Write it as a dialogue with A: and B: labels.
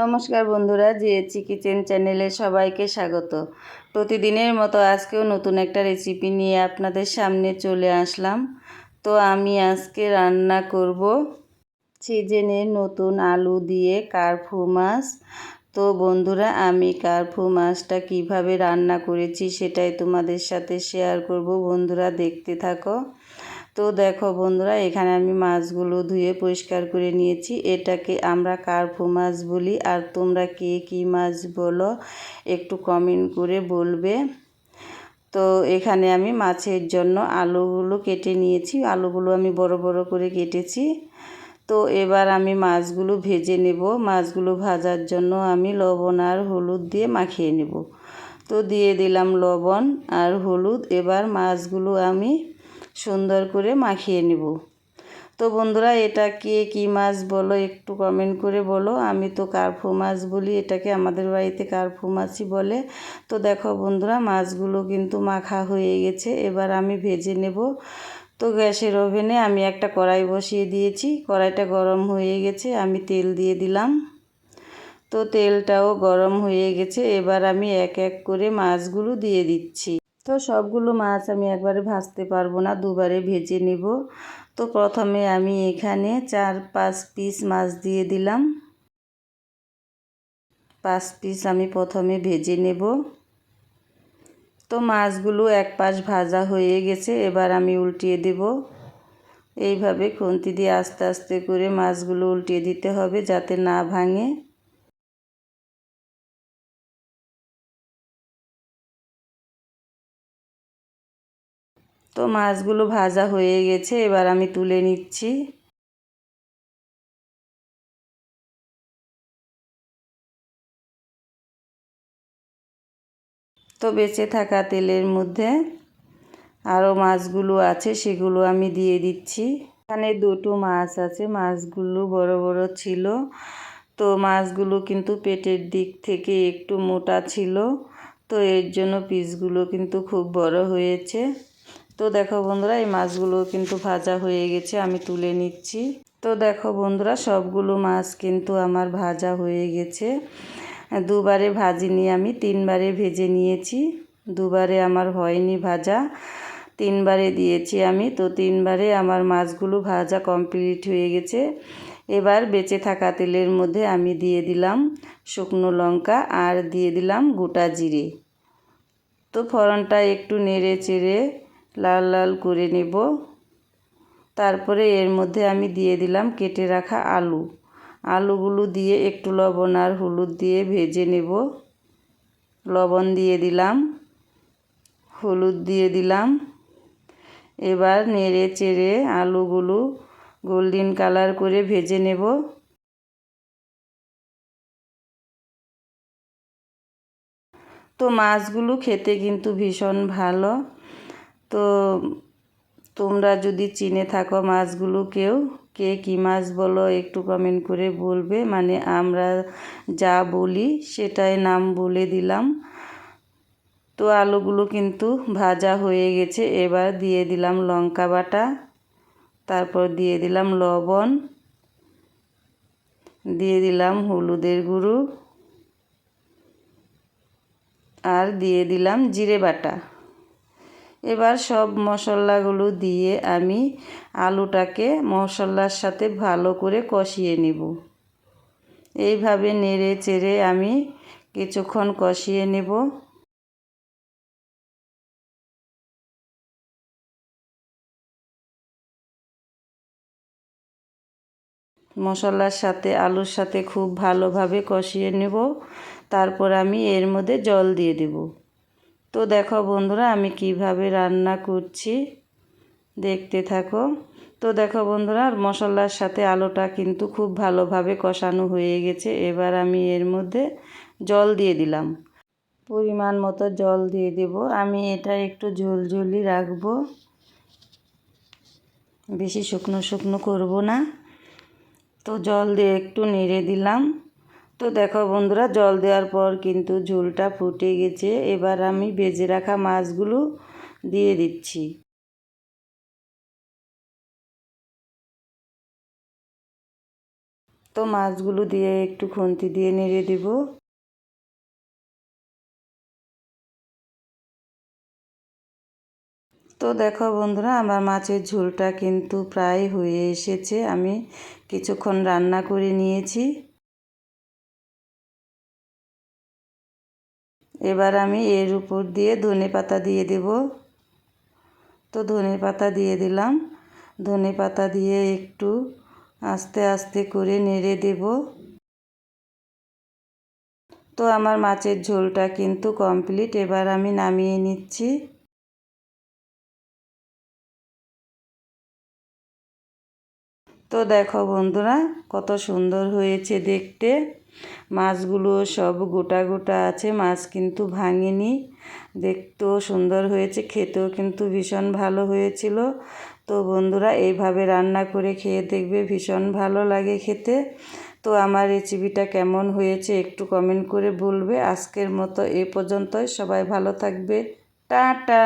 A: নমস্কার বন্ধুরা জিএচি কিচেন চ্যানেলে সবাইকে স্বাগত। প্রতিদিনের মতো আজকেও নতুন একটা রেসিপি নিয়ে আপনাদের সামনে চলে আসলাম। তো আমি আজকে রান্না করব সিজনের নতুন আলু দিয়ে কার্ফু মাছ। তো বন্ধুরা, আমি কার্ফু মাছটা কীভাবে রান্না করেছি সেটাই তোমাদের সাথে শেয়ার করব। বন্ধুরা, দেখতে থাকো। তো দেখো বন্ধুরা, এখানে আমি মাছগুলো ধুয়ে পরিষ্কার করে নিয়েছি। এটাকে আমরা কার্পু মাছ বলি। আর তোমরা কে কী মাছ বলো, একটু কমেন্ট করে বলবে। তো এখানে আমি মাছের জন্য আলুগুলো কেটে নিয়েছি। আলুগুলো আমি বড় বড় করে কেটেছি। তো এবার আমি মাছগুলো ভেজে নেব। মাছগুলো ভাজার জন্য আমি লবণ আর হলুদ দিয়ে মাখিয়ে নেব। তো দিয়ে দিলাম লবণ আর হলুদ। এবার মাছগুলো আমি সুন্দর করে মাখিয়ে নেব। তো বন্ধুরা, এটা কে কী মাছ বলো একটু কমেন্ট করে বলো। আমি তো কার্ফু মাছ বলি, এটাকে আমাদের বাড়িতে কার্ফু মাছই বলে। তো দেখো বন্ধুরা, মাছগুলো কিন্তু মাখা হয়ে গেছে, এবার আমি ভেজে নেব। তো গ্যাসের ওভেনে আমি একটা কড়াই বসিয়ে দিয়েছি, কড়াইটা গরম হয়ে গেছে, আমি তেল দিয়ে দিলাম। তো তেলটাও গরম হয়ে গেছে, এবার আমি এক এক করে মাছগুলো দিয়ে দিচ্ছি। তো সবগুলো মাছ আমি একবারে ভাজতে পারব না, দুবারে ভেজে নেব। তো প্রথমে আমি এখানে চার পাঁচ পিস মাছ দিয়ে দিলাম। পাঁচ পিস আমি প্রথমে ভেজে নেব। তো মাছগুলো এক পাশ ভাজা হয়ে গেছে, এবার আমি উল্টিয়ে দেব। এইভাবে খুন্তি দিয়ে আস্তে আস্তে করে মাছগুলো উল্টিয়ে দিতে হবে যাতে না ভাঙে। তো মাছগুলো ভাজা হয়ে গেছে, এবার আমি তুলে নিচ্ছি। তো বেঁচে থাকা তেলের মধ্যে আরও মাছগুলো আছে, সেগুলো আমি দিয়ে দিচ্ছি। এখানে দুটো মাছ আছে, মাছগুলো বড় বড় ছিল। তো মাছগুলো কিন্তু পেটের দিক থেকে একটু মোটা ছিল। তো এর জন্য পিসগুলো কিন্তু খুব বড় হয়েছে। তো দেখো বন্ধুরা, এই মাছগুলো কিন্তু ভাজা হয়ে গেছে, আমি তুলে নিচ্ছি। তো দেখো বন্ধুরা, সবগুলো মাছ কিন্তু আমার ভাজা হয়ে গেছে। দুবারে ভাজিনি আমি, তিনবারে ভেজে নিয়েছি। দুবারে আমার হয়নি ভাজা, তিনবারে দিয়েছি আমি। তো তিনবারে আমার মাছগুলো ভাজা কমপ্লিট হয়ে গেছে। এবার বেঁচে থাকা তেলের মধ্যে আমি দিয়ে দিলাম শুকনো লঙ্কা আর দিয়ে দিলাম গোটা জিরে। তো ফোড়নটা একটু নেড়ে চেড়ে লাল লাল করে নেব। তারপরে এর মধ্যে আমি দিয়ে দিলাম কেটে রাখা আলু। আলুগুলো দিয়ে একটু লবণ আর হলুদ দিয়ে ভেজে নেব। লবণ দিয়ে দিলাম, হলুদ দিয়ে দিলাম। এবার নেড়ে চেড়ে আলুগুলো গোল্ডেন কালার করে ভেজে নেব। তো মাছগুলো খেতে কিন্তু ভীষণ ভালো। তো তোমরা যদি চিনে থাকো মাছগুলো কেউ, কে কী মাছ বলো, একটু কমেন্ট করে বলবে। মানে আমরা যা বলি সেটাই নাম বলে দিলাম। তো আলুগুলো কিন্তু ভাজা হয়ে গেছে। এবার দিয়ে দিলাম লঙ্কা বাটা, তারপর দিয়ে দিলাম লবণ, দিয়ে দিলাম হলুদের গুঁড়ো, আর দিয়ে দিলাম জিরে বাটা। এবার সব মশলাগুলো দিয়ে আমি আলুটাকে মশলার সাথে ভালো করে কষিয়ে নেব। এইভাবে নেড়ে চেড়ে আমি কিছুক্ষণ কষিয়ে নেব। মশলার সাথে, আলুর সাথে খুব ভালোভাবে কষিয়ে নেব। তারপর আমি এর মধ্যে জল দিয়ে দেবো। তো দেখো বন্ধুরা, আমি কীভাবে রান্না করছি, দেখতে থাকো। তো দেখো বন্ধুরা মশলার সাথে আলুটা কিন্তু খুব ভালোভাবে কষানো হয়ে গেছে। এবার আমি এর মধ্যে জল দিয়ে দিলাম। পরিমাণ মতো জল দিয়ে দেব। আমি এটা একটু ঝোলঝোলি রাখব। বেশি শুকনো শুকনো করব না। তো জল দিয়ে একটু নেড়ে দিলাম। তো দেখো বন্ধুরা, জল দেওয়ার পর কিন্তু ঝোলটা ফুটে গেছে। এবার আমি ভেজে রাখা মাছগুলো দিয়ে দিচ্ছি। তো মাছগুলো দিয়ে একটু খুন্তি দিয়ে নেড়ে দিব। তো দেখো বন্ধুরা, আমার মাছের ঝোলটা কিন্তু প্রায় হয়ে এসেছে। আমি কিছুক্ষণ রান্না করে নিয়েছি। এবার আমি এর উপর দিয়ে ধনে পাতা দিয়ে দেব। তো ধনে পাতা দিয়ে দিলাম। ধনে পাতা দিয়ে একটু আস্তে আস্তে করে নেড়ে দেব। তো আমার মাছের ঝোলটা কিন্তু কমপ্লিট। এবার আমি নামিয়ে নিচ্ছি। তো দেখো বন্ধুরা, কত সুন্দর হয়েছে দেখতে। মাছগুলো সব গোটা গোটা আছে, মাছ কিন্তু ভাঙেনি। দেখতেও সুন্দর হয়েছে, খেতেও কিন্তু ভীষণ ভালো হয়েছিল। তো বন্ধুরা, এইভাবে রান্না করে খেয়ে দেখবে ভীষণ ভালো লাগে খেতে। তো আমার রেসিপিটা কেমন হয়েছে একটু কমেন্ট করে বলবে। আজকের মতো এ পর্যন্তই, সবাই ভালো থাকবে। টাটা!